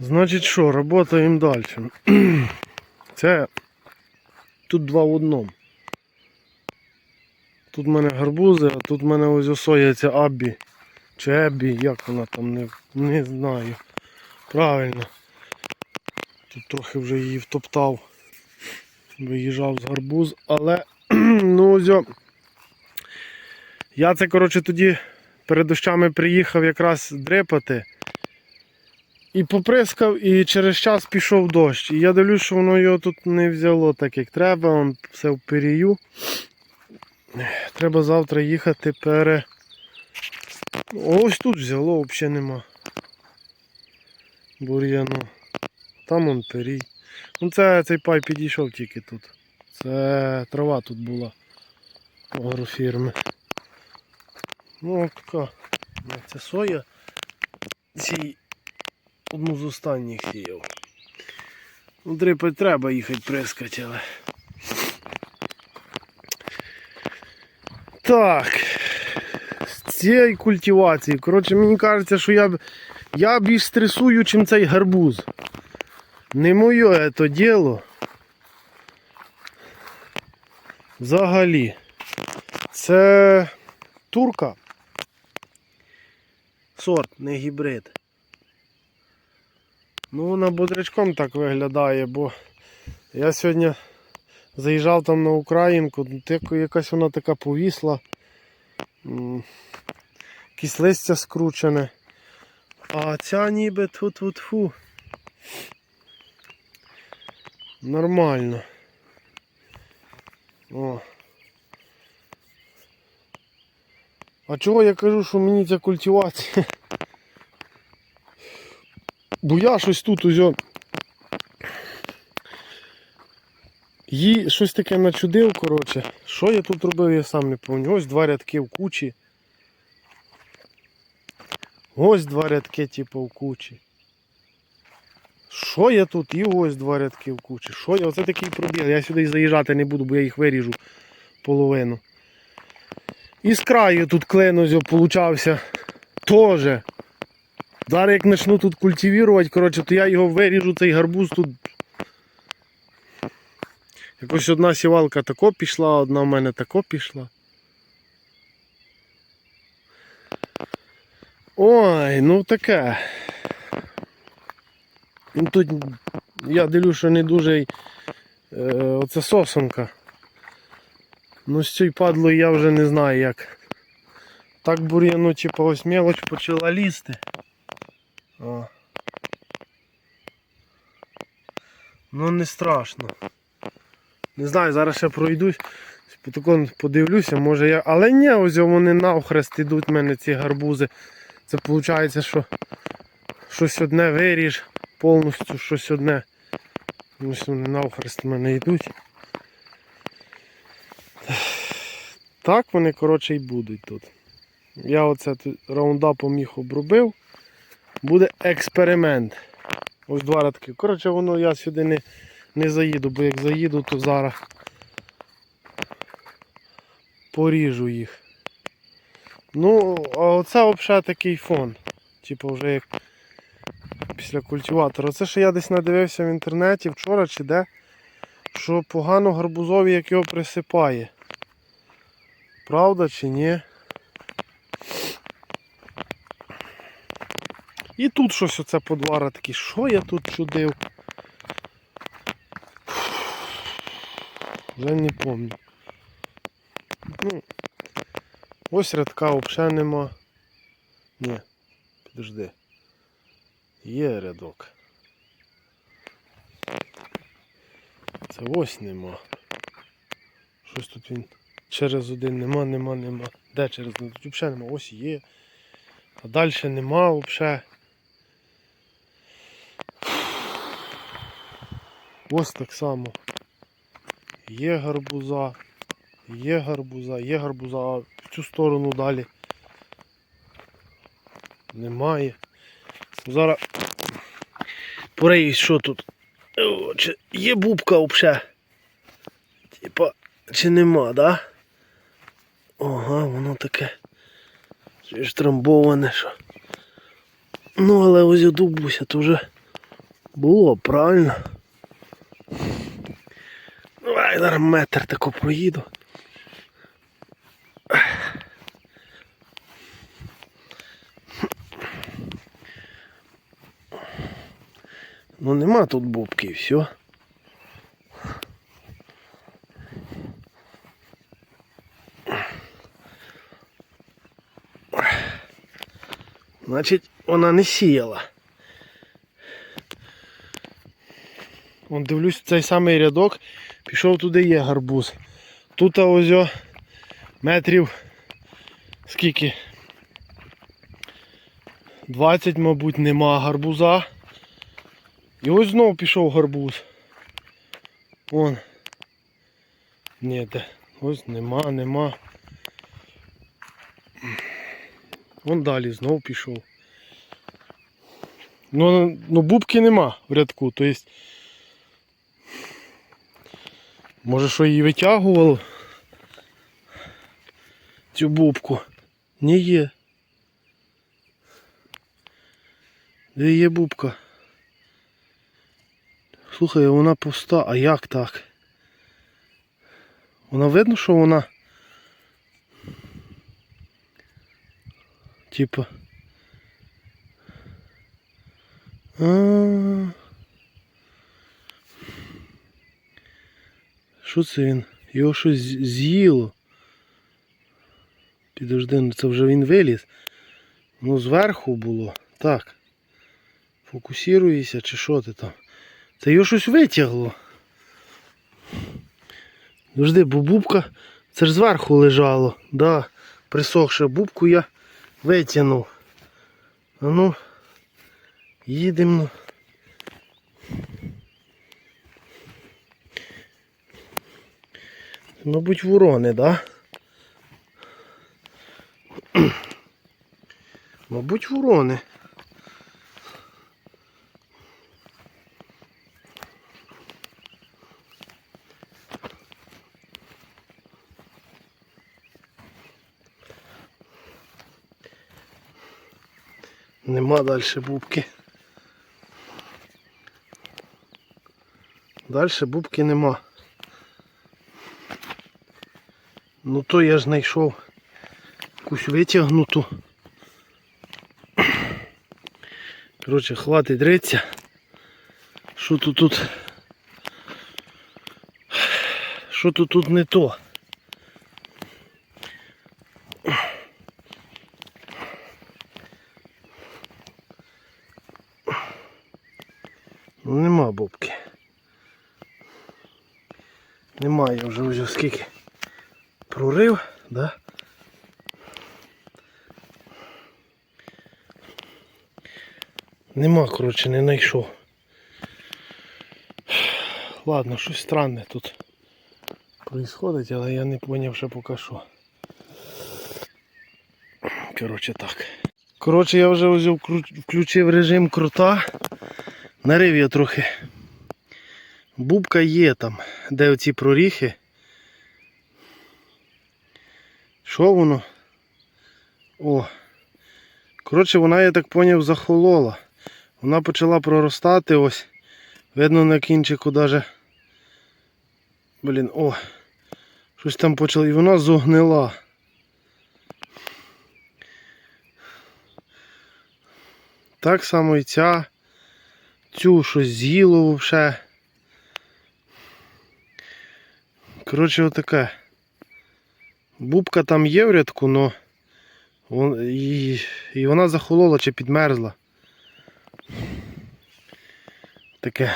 Значить що, работаємо далі. Це тут два в одному. Тут в мене гарбузи, а тут в мене ось осояться Аббі. Чи Еббі, як вона там, не, не знаю. Правильно. Тут трохи вже її втоптав. Виїжджав з гарбуз, але ну ось. Я це, коротше, тоді перед дощами приїхав якраз дрипати. І поприскав, і через час пішов дощ. І я дивлюсь, що воно його тут не взяло так, як треба. Он все в перію. Треба завтра їхати пере. Ось тут взяло, взагалі нема. Бур'яну. Там он перій. Ну це цей пай підійшов тільки тут. Це трава тут була. Агрофірми. Ну така. Це соя. Цій одну з останніх сіяв. Ну, дрипати треба їхати прискати, але. Так. З цієї культивації. Коротше, мені кажеться, що я, я більш стресую, чим цей гарбуз. Не моє це діло. Взагалі. Це турка. Сорт, не гібрид. Ну, вона бодрячком так виглядає, бо я сьогодні заїжджав там на Українку, якась вона така повісла. Якісь листя скручене. А ця ніби тфу-тфу-тфу. Нормально. О. А чого я кажу, що мені ця культивація? Бо я щось тут узяв. Їй щось таке начудив, коротше. Що я тут робив, я сам не пам'ятаю. Ось два рядки в кучі. Ось два рядки, типу, в кучі. Що я тут? І ось два рядки в кучі. Що я? Оце такий пробіг. Я сюди заїжджати не буду, бо я їх виріжу половину. І з краю тут клен ось получався. Тоже. Зараз як почну тут культивувати, коротше, то я його виріжу, цей гарбуз тут. Якось одна сівалка тако пішла, одна в мене тако пішла. Ой, ну таке. Тут я дивлюсь, що не дуже й, е, оце сосонка. Ну з цією падлою я вже не знаю як. Так бур'яну, типу, ось мелоч почала лізти. О. Ну не страшно. Не знаю, зараз ще пройдусь. Подивлюся, може я. Але ні, ось вони навхрест ідуть в мене ці гарбузи. Це виходить, що щось одне виріж, повністю щось одне. Ось вони навхрест в мене йдуть. Так вони, коротше, і будуть тут. Я оце раундапом їх обробив. Буде експеримент. Ось два радки. Коротше, воно я сюди не, не заїду, бо як заїду, то зараз поріжу їх. Ну, а оце взагалі такий фон. Типу вже як після культиватора. Це ще я десь надивився в інтернеті вчора чи де, що погано гарбузові як його присипає. Правда чи ні? І тут щось оце по два. Що я тут чудив? Вже не пам'ятаю. Ну, ось рядка взагалі нема. Ні, підожди. Є рядок. Це ось нема. Щось тут він через один нема, нема, нема. Де через один? Тут взагалі нема. Ось є. А далі нема взагалі. Ось так само. Є гарбуза, є гарбуза, є гарбуза, а в цю сторону далі немає. Зараз порей, що тут? О, чи є бубка взагалі? Типа, чи нема, да? Ага, воно таке. Ж трамбоване, що. Ну, але ось дубуся, то вже Було, правильно. Давай зараз метр тако проїду. Ну нема тут бубки, і все. Значить, вона не сіяла. Вон дивлюсь, цей самий рядок пішов туди є гарбуз. Тут ось метрів скільки? 20, мабуть, нема гарбуза. І ось знову пішов гарбуз. Вон. Ні, де. Ось нема, нема. Вон далі знов пішов. Ну, ну бубки нема в рядку, то есть. Може що її витягувало? Цю бубку. Не є. Де є бубка? Слухай, вона пуста, а як так? Вона видно, що вона. Типа. А. Що це він? Його щось з'їло. Підожди, ну це вже він виліз. Ну зверху було. Так. Фокусируйся чи що ти там? Це його щось витягло. Завжди, бо бубка, це ж зверху лежало. Да, присохше бубку я витягнув. А ну, їдемо. Мабуть, ворони, да? Мабуть, ворони. Нема далі бубки. Далі бубки нема. Ну то я ж знайшов якусь витягнуту. Коротше, хватить реться. Що тут тут? Що тут тут не то? Ну нема бобки. Немає вже вже скільки прорив, да? Нема, коротше, не знайшов. Ладно, щось странне тут происходить, але я не зрозумів ще поки що. Коротше так. Коротше, я вже ось включив режим крута. Нарив я трохи. Бубка є там, де оці проріхи. Що воно? О. Коротше, вона, я так поняв, захолола. Вона почала проростати ось. Видно на кінчику даже. Блін, о. Щось там почало. І вона зогнила. Так само і ця. Цю щось з'їло взагалі. Коротше, отаке. Бубка там є в рядку, но і, і вона захолола чи підмерзла. Таке.